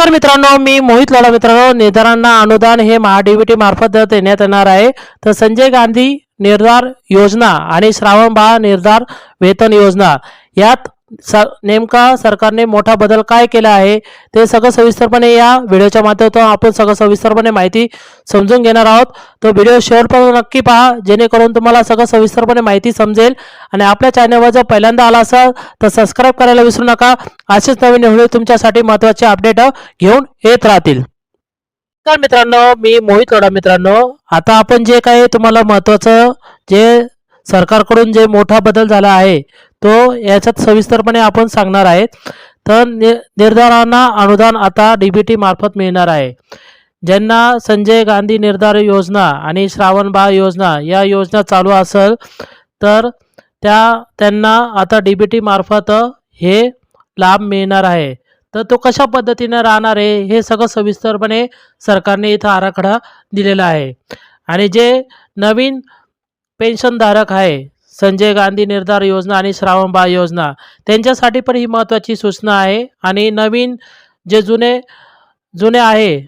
नमस्कार मित्रांनो मी मोहित लाडा मित्रांनो निर्धारांना अनुदान हे महाडीबीटी मार्फत देण्यात येणार आहे. तर संजय गांधी निर्धार योजना आणि श्रावण बाळ निर्धार वेतन योजना यात सर नेमका सरकारने मोठा बदल काय केला आहे ते सगळं सविस्तरपणे या व्हिडिओच्या माध्यमातून आपण सगळं सविस्तरपणे माहिती समजून घेणार आहोत. तो व्हिडिओ शेवटपर्यंत नक्की पहा जेणेकरून तुम्हाला सगळं सविस्तरपणे माहिती समजेल. आणि आपल्या चॅनलवर जर पहिल्यांदा आला असाल तर सबस्क्राईब करायला विसरू नका. असेच नवीन व्हिडिओ तुमच्यासाठी महत्त्वाचे अपडेट घेऊन येत राहतील. तर मित्रांनो मी मोहित लोढा मित्रांनो. आता आपण जे काही तुम्हाला महत्त्वाचं जे सरकारकडून जे मोठा बदल झाला आहे तो याच्यात सविस्तरपणे आपण सांगणार आहेत. तर नि निर्धारांना अनुदान आता डी बी टीमार्फत मिळणार आहे. ज्यांना संजय गांधी निर्धार योजना आणि श्रावण बाळ योजना या योजना चालू असेल तर त्या त्यांना आता डी बी टीमार्फत हे लाभ मिळणार आहे. तर तो कशा पद्धतीनं राहणार आहे हे सगळं सविस्तरपणे सरकारने इथं आराखडा दिलेला आहे. आणि जे नवीन पेन्शनधारक आहे. संजय गांधी निर्धार योजना आणि श्रावण बाळ योजना. त्यांच्यासाठी पण ही महत्त्वाची सूचना आहे. आणि नवीन जे जुने जुने आहे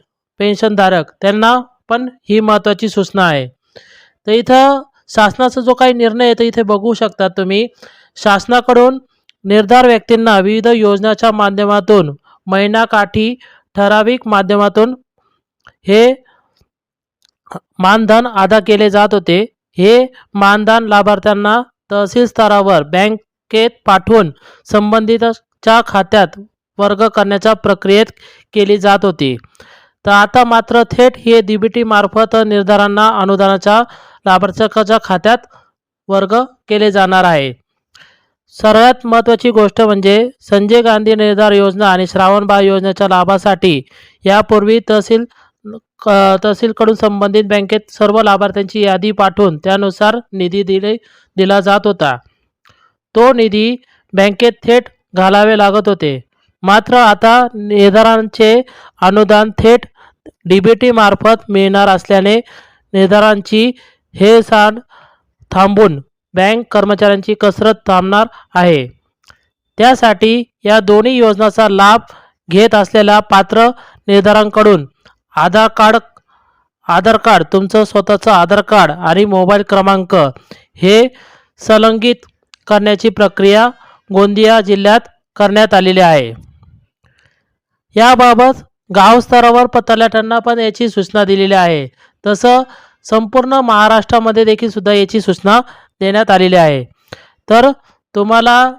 पेन्शनधारक त्यांना पण ही महत्त्वाची सूचना आहे. तर इथं शासनाचा जो काही निर्णय आहे तर इथे बघू शकता तुम्ही शासनाकडून निर्धार व्यक्तींना विविध योजनाच्या माध्यमातून महिनाकाठी ठराविक माध्यमातून हे मानधन अदा केले जात होते. हे मानधन लाभार्थ्यांना तहसील स्तरावर बँकेत पाठवून संबंधितच्या खात्यात वर्ग करण्याच्या प्रक्रियेत केली जात होती. तर आता मात्र थेट हे डी बी टीमार्फत निर्धारांना अनुदानाच्या लाभार्थ्याच्या खात्यात वर्ग केले जाणार आहे. सर्वात महत्त्वाची गोष्ट म्हणजे संजय गांधी निर्धार योजना आणि श्रावण बाळ योजनेच्या लाभासाठी यापूर्वी तहसील तहसीलकडून संबंधित बँकेत सर्व लाभार्थ्यांची यादी पाठवून त्यानुसार निधी दिले दिला जात होता. तो निधी बँकेत थेट घालावे लागत होते. मात्र आता निर्धारांचे अनुदान थेट डी बी मार्फत मिळणार असल्याने निर्धारांची हे सांड थांबून बँक कर्मचाऱ्यांची कसरत थांबणार आहे. त्यासाठी या दोन्ही योजनांचा लाभ घेत असलेल्या पात्र निर्धारांकडून आधार कार्ड आधार कार्ड तुमचं स्वतःचं आधार कार्ड आणि मोबाईल क्रमांक हे संलंगित करण्याची प्रक्रिया गोंदिया जिल्ह्यात करण्यात आलेली आहे. याबाबत गावस्तरावर स्तरावर पण याची सूचना दिलेली आहे. तसं संपूर्ण महाराष्ट्रामध्ये देखील सुद्धा याची सूचना देण्यात आलेली आहे. तर तुम्हाला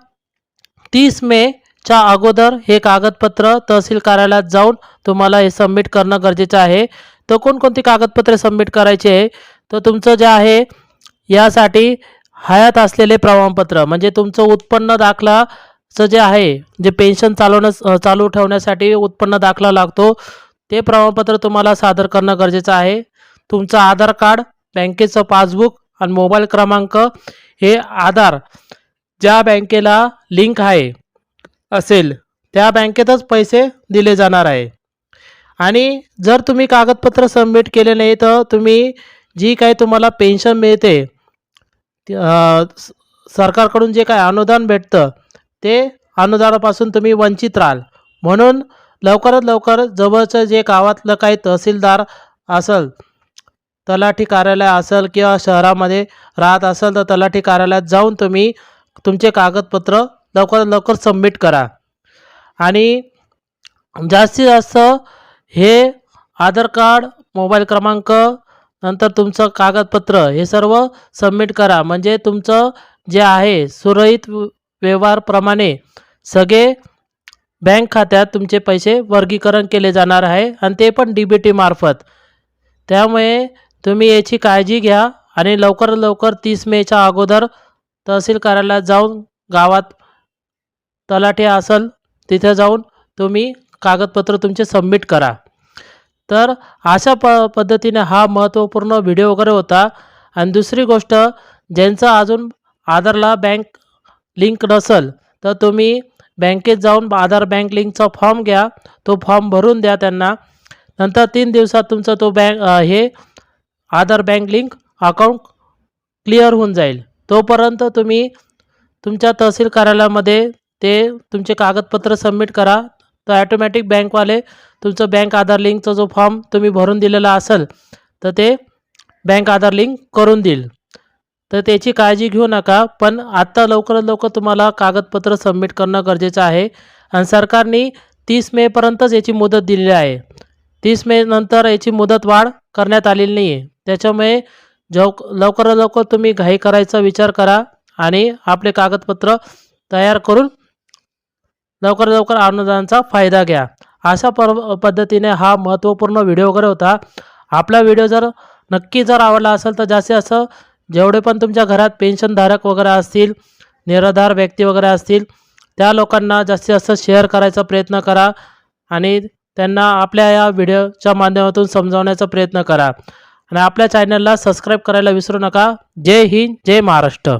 तीस मे च्या अगोदर हे कागदपत्र तहसील कार्यालयात जाऊन तुम्हाला हे सबमिट करणं गरजेचं आहे. तर कोणकोणती कागदपत्रे सबमिट करायची आहे? तर तुमचं जे आहे यासाठी हयात असलेले प्रमाणपत्र म्हणजे तुमचं उत्पन्न दाखलाचं जे आहे जे पेन्शन चालवणं चालू ठेवण्यासाठी उत्पन्न दाखला लागतो ते प्रमाणपत्र तुम्हाला सादर करणं गरजेचं आहे. तुमचं आधार कार्ड बँकेचं पासबुक आणि मोबाईल क्रमांक हे आधार ज्या बँकेला लिंक आहे असेल त्या बँकेतच पैसे दिले जाणार आहे. आणि जर तुम्ही कागदपत्र सबमिट केले नाही तर तुम्ही जी काही तुम्हाला पेन्शन मिळते स- सरकारकडून जे काय अनुदान भेटतं ते अनुदानापासून तुम्ही वंचित राहाल. म्हणून लवकरात लवकर जवळचं जे गावातलं काही तहसीलदार असेल तलाठी कार्यालय असेल किंवा शहरामध्ये राहत असेल तर तलाठी कार्यालयात जाऊन तुम्ही तुमचे कागदपत्र लवकरात लवकर सबमिट करा. आणि जास्तीत जास्त हे आधार कार्ड मोबाईल क्रमांक नंतर तुमचं कागदपत्र हे सर्व सबमिट करा. म्हणजे तुमचं जे आहे सुरळीत व्यवहारप्रमाणे सगळे बँक खात्यात तुमचे पैसे वर्गीकरण केले जाणार आहे आणि ते पण डी बी टी मार्फत. त्यामुळे तुम्ही याची काळजी घ्या आणि लवकरात लवकर तीस मेच्या अगोदर तहसील कार्यालयात जाऊन गावात तलाठी असेल तिथे जाऊन तुम्ही कागदपत्र तुमचे सबमिट करा. तर अशा प पद्धतीने हा महत्त्वपूर्ण व्हिडिओ वगैरे होता. आणि दुसरी गोष्ट ज्यांचं अजून आधारला बँक लिंक नसेल तर तुम्ही बँकेत जाऊन आधार बँक लिंकचा फॉर्म घ्या. तो फॉर्म भरून द्या त्यांना. नंतर तीन दिवसात तुमचा तो बँक हे Aadhaar bank link account clear होऊन जाईल. तोपर्यंत तुम्ही तुमच्या तहसील कार्यालयामध्ये ते तुमचे कागदपत्र सबमिट करा. तर ॲटोमॅटिक बँकवाले तुमचं बँक आधार लिंकचा जो फॉर्म तुम्ही भरून दिलेला असेल तर ते बँक आधार लिंक करून देईल. तर त्याची काळजी घेऊ नका पण आत्ता लवकरात लवकर तुम्हाला कागदपत्र सबमिट करणं गरजेचं आहे. आणि सरकारने तीस मेपर्यंतच याची मुदत दिलेली आहे. तीस मे नंतर याची मुदत वाढ करण्यात आलेली नाही आहे त्याच्यामुळे जव लवकरात लवकर तुम्ही घाई करायचा विचार करा आणि आपले कागदपत्र तयार करून लवकर लवकर अनुदानाचा फायदा घ्या. अशा पर पद्धतीने हा महत्त्वपूर्ण व्हिडिओ वगैरे होता. आपला व्हिडिओ जर नक्की जर आवडला असेल तर जास्तीत जास्त जेवढे पण तुमच्या घरात पेन्शनधारक वगैरे असतील निराधार व्यक्ती वगैरे असतील त्या लोकांना जास्तीत जास्त शेअर करायचा प्रयत्न करा आणि त्यांना आपल्या या व्हिडिओच्या माध्यमातून समजावण्याचा प्रयत्न करा. आणि आपल्या चॅनलला सबस्क्राईब करायला विसरू नका. जय हिंद जय महाराष्ट्र.